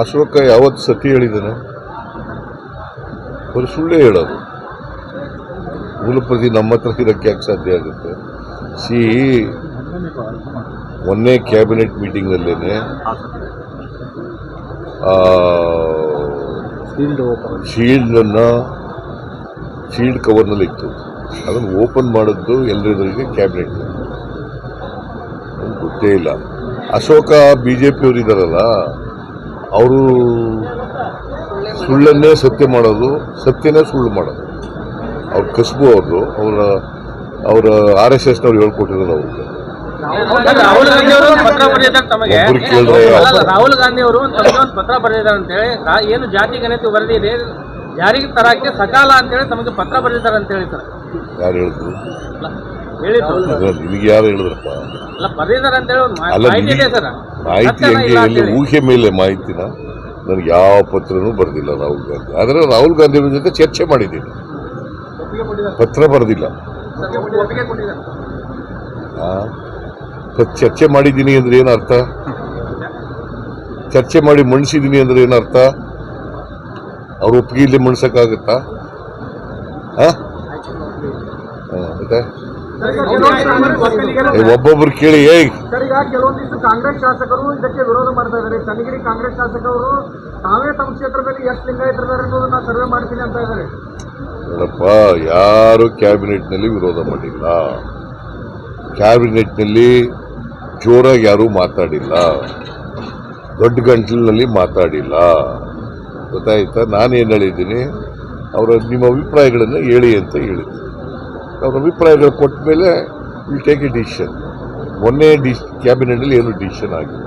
ಅಶೋಕ ಯಾವತ್ತು ಸತಿ ಹೇಳಿದನು? ಅವರು ಸುಳ್ಳೇ ಹೇಳೋದು. ಮೂಲಪ್ರತಿ ನಮ್ಮ ಹತ್ರ ಇರೋಕ್ಕೆ ಯಾಕೆ ಸಾಧ್ಯ ಆಗುತ್ತೆ? ಸಿ ಮೊನ್ನೆ ಕ್ಯಾಬಿನೆಟ್ ಮೀಟಿಂಗ್ನಲ್ಲೇನೆ ಶೀಲ್ಡನ್ನು ಶೀಲ್ಡ್ ಕವರ್ನಲ್ಲಿ ಇತ್ತು. ಅದನ್ನು ಓಪನ್ ಮಾಡಿದ್ದು ಎಲ್ಲರಿಗೂ ಕ್ಯಾಬಿನೆಟ್. ಗೊತ್ತೇ ಇಲ್ಲ. ಅಶೋಕ ಬಿ ಜೆ ಪಿಯವರು ಇದ್ದಾರಲ್ಲ ಅವರು ಸುಳ್ಳನ್ನೇ ಸತ್ಯ ಮಾಡೋದು ಸತ್ಯನೇ ಸುಳ್ಳು ಮಾಡೋದು. ಅವ್ರ ಕಸಬು ಅವರು ಅವರ ಅವರ ಆರ್ ಎಸ್ ಎಸ್ನವ್ರು ಹೇಳ್ಕೊಟ್ಟಿರೋದು ಅವ್ರಿಗೆ. ರಾಹುಲ್ ಗಾಂಧಿ ಅವರು ಪತ್ರ ಬರೆದಿದ್ದಾರೆ ತಮಗೆ. ರಾಹುಲ್ ಗಾಂಧಿ ಅವರು ತಮಗೆ ಒಂದು ಪತ್ರ ಬರೆದಿದ್ದಾರೆ ಅಂತ ಹೇಳಿ ಏನು ಜಾತಿ ಗಣತಿ ವರದಿ ಇದೆ ಜಾರಿಗೆ ತರಕ್ಕೆ ಸಕಾಲ ಅಂತ ಹೇಳಿ ತಮಗೆ ಪತ್ರ ಬರೆದಿದ್ದಾರೆ ಅಂತ ಹೇಳಿ ಸರ್. ಯಾರು ಹೇಳಿದ್ರು? ನಿನಗೆ ಯಾರು ಹೇಳಿದ್ರಪ್ಪ? ಅಲ್ಲ ಮಾಹಿತಿ ಹೆಂಗೆ ಎಲ್ಲಿ ಊಹೆ ಮೇಲೆ ಮಾಹಿತಿನ? ನನಗೆ ಯಾವ ಪತ್ರನೂ ಬರೆದಿಲ್ಲ ರಾಹುಲ್ ಗಾಂಧಿ. ಆದರೆ ರಾಹುಲ್ ಗಾಂಧಿ ಅವ್ರ ಜೊತೆ ಚರ್ಚೆ ಮಾಡಿದ್ದೀನಿ. ಪತ್ರ ಬರೆದಿಲ್ಲ. ಚರ್ಚೆ ಮಾಡಿದ್ದೀನಿ ಅಂದ್ರೆ ಏನು ಅರ್ಥ? ಚರ್ಚೆ ಮಾಡಿ ಮಣಿಸಿದ್ದೀನಿ ಅಂದ್ರೆ ಏನು ಅರ್ಥ? ಅವ್ರ ಒಪ್ಪಿಗೆ ಇಲ್ಲಿ ಮಣ್ಸಕ್ಕಾಗತ್ತಾ ಹಾಂ ಹಾಂ ಮತ್ತೆ? ಒಬ್ಬೊಬ್ರು ಕೇಳಿ ಸರ್ ಈಗ ಕೆಲವೊಂದಿಷ್ಟು ಕಾಂಗ್ರೆಸ್ ಶಾಸಕರು ಇದಕ್ಕೆ ವಿರೋಧ ಮಾಡ್ತಾ ಇದ್ದಾರೆ. ಚನ್ನಗಿರಿ ಕಾಂಗ್ರೆಸ್ ಶಾಸಕರು ತಾವೇ ತಮ್ಮ ಕ್ಷೇತ್ರದಲ್ಲಿ ಎಷ್ಟು ಲಿಂಗಾಯತರಿದ್ದಾರೆ ಅನ್ನೋದನ್ನ ಸರ್ವೆ ಮಾಡ್ತೀನಿ ಅಂತ ಇದ್ದಾರೆ. ನೋಡಪ್ಪ ಯಾರು ಕ್ಯಾಬಿನೆಟ್ನಲ್ಲಿ ವಿರೋಧ ಮಾಡಿಲ್ಲ. ಕ್ಯಾಬಿನೆಟ್ನಲ್ಲಿ ಜೋರಾಗಿ ಯಾರೂ ಮಾತಾಡಿಲ್ಲ. ದೊಡ್ಡ ಗಂಟಲಿನಲ್ಲಿ ಮಾತಾಡಿಲ್ಲ. ಗೊತ್ತಾಯ್ತಾ? ನಾನೇನು ಹೇಳಿದ್ದೀನಿ? ಅವರ ನಿಮ್ಮ ಅಭಿಪ್ರಾಯಗಳನ್ನು ಹೇಳಿ ಅಂತ ಹೇಳಿದ್ದೀನಿ ಅವ್ರ ಅಭಿಪ್ರಾಯಗಳು ಕೊಟ್ಟ ಮೇಲೆ ವಿಲ್ ಟೇಕ್ ಎ ಡಿಸಿಷನ್ ಮೊನ್ನೆ ಡಿ ಕ್ಯಾಬಿನೆಟ್ನಲ್ಲಿ ಏನು ಡಿಸಿಷನ್ ಆಗಿಲ್ಲ.